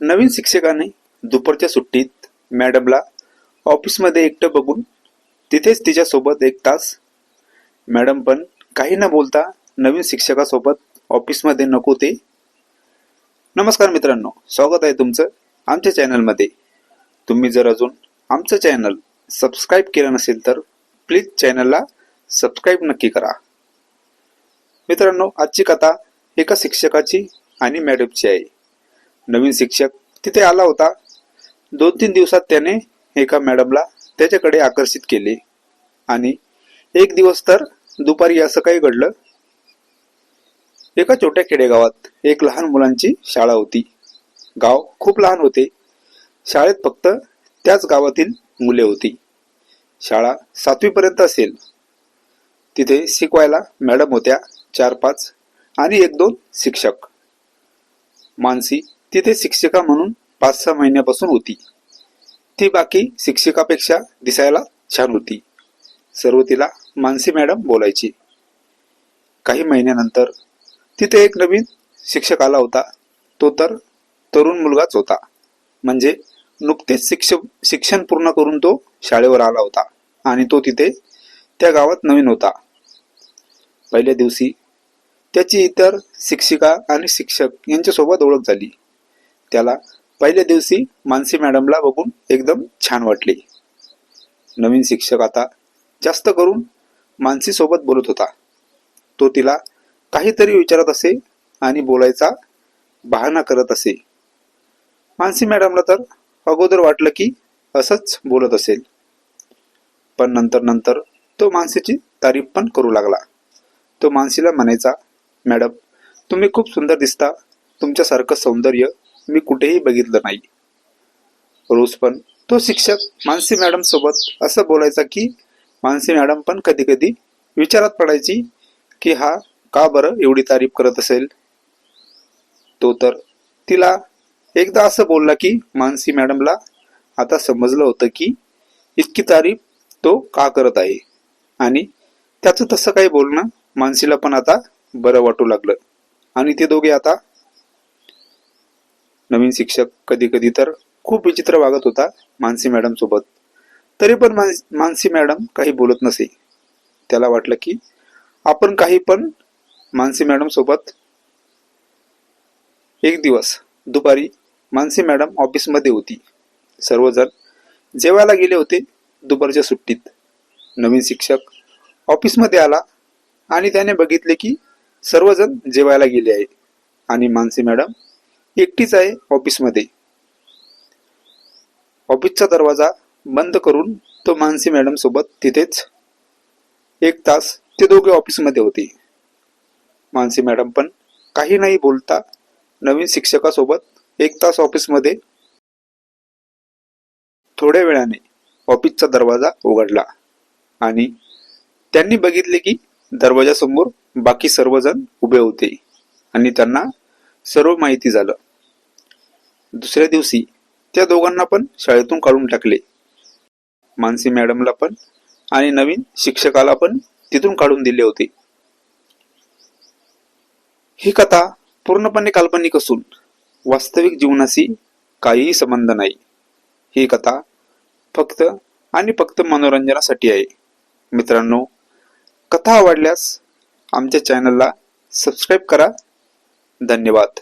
नवीन शिक्षकाने दुपारच्या सुट्टीत मॅडमला ऑफिसमध्ये एकटं बघून तिथेच तिच्यासोबत एक तास मॅडम पण काही न बोलता नवीन शिक्षकासोबत ऑफिसमध्ये नको ते. नमस्कार मित्रांनो स्वागत आहे तुमचं आमच्या चॅनलमध्ये. तुम्ही जर अजून आमचं चॅनल सबस्क्राईब केलं नसेल तर प्लीज चॅनलला सबस्क्राईब नक्की करा. मित्रांनो आजची कथा एका शिक्षकाची आणि मॅडमची आहे. नवीन शिक्षक तिथे आला होता. दोन तीन दिवसात त्याने एका मॅडमला त्याच्याकडे आकर्षित केले. आणि एक दिवस तर दुपारी असं काही घडलं. एका छोट्या खेडेगावात एक लहान मुलांची शाळा होती. गाव खूप लहान होते. शाळेत फक्त त्याच गावातील मुले होती. शाळा सातवीपर्यंत असेल. तिथे शिकवायला मॅडम होत्या चार पाच आणि एक दोन शिक्षक. मानसी तिथे शिक्षिका म्हणून पाच सहा महिन्यापासून होती. ती बाकी शिक्षिकापेक्षा दिसायला छान होती. सर्व तिला मानसी मॅडम बोलायची. काही महिन्यानंतर तिथे एक नवीन शिक्षक आला होता. तो तर तरुण मुलगाच होता. म्हणजे नुकतेच शिक्षक शिक्षण पूर्ण करून तो शाळेवर आला होता आणि तो तिथे त्या गावात नवीन होता. पहिल्या दिवशी त्याची इतर शिक्षिका आणि शिक्षक यांच्यासोबत ओळख झाली. त्याला पहिल्या दिवशी मानसी मॅडमला बघून एकदम छान वाटले. नवीन शिक्षक आता जास्त करून मानसीसोबत बोलत होता. तो तिला काहीतरी विचारत असे आणि बोलायचा बहाणा करत असे. मानसी मॅडमला तर अगोदर वाटलं की असंच बोलत असेल. पण नंतर नंतर तो मानसीची तारीफ पण करू लागला. तो मानसीला म्हणायचा मॅडम तुम्ही खूप सुंदर दिसता. तुमच्यासारखं सौंदर्य मी कुठेही बघितलं नाही. रोज पण. तो शिक्षक मानसी मॅडम सोबत असं बोलायचा की मानसी मॅडम पण कधी कधी विचारात पडायची की हा का बरं एवढी तारीफ करत असेल? तो तर तिला एकदा असं बोलला की मानसी मॅडमला आता समजलं होतं की इतकी तारीफ तो का करत आहे? आणि त्याचं तसं काही बोलणं मानसीला पण आता बरं वाटू लागलं. आणि ते दोघे आता नवीन शिक्षक कधी कधी तर खूप विचित्र वागत होता मानसी मॅडम सोबत. तरी पण मान- मानसी मॅडम काही बोलत नसे. त्याला वाटलं की आपण काही पण मानसी मॅडम सोबत एक दिवस दुपारी मानसी मॅडम ऑफिसमध्ये होती. सर्वजण जेवायला गेले होते दुपारच्या सुट्टीत. नवीन शिक्षक ऑफिसमध्ये आला आणि त्याने बघितले की सर्वजण जेवायला गेले आहे. आणि मानसी मॅडम एकटीच आहे ऑफिसमध्ये. ऑफिसचा दरवाजा बंद करून तो मानसी मॅडम सोबत तिथेच एक तास ते दोघे ऑफिसमध्ये होते. मानसी मॅडम पण काही नाही बोलता नवीन शिक्षकासोबत एक तास ऑफिसमध्ये थोड्या वेळाने ऑफिसचा दरवाजा उघडला आणि त्यांनी बघितले की दरवाजासमोर बाकी सर्वजण उभे होते आणि त्यांना सर्व माहिती झालं. दुसऱ्या दिवशी त्या दोघांना पण शाळेतून काढून टाकले. मानसी मॅडमला पण आणि नवीन शिक्षकाला पण तिथून काढून दिले होते. ही कथा पूर्णपणे काल्पनिक असून वास्तविक जीवनाशी काहीही संबंध नाही. ही कथा फक्त आणि फक्त मनोरंजनासाठी आहे. मित्रांनो कथा आवडल्यास आमच्या चॅनलला सबस्क्राईब करा. धन्यवाद.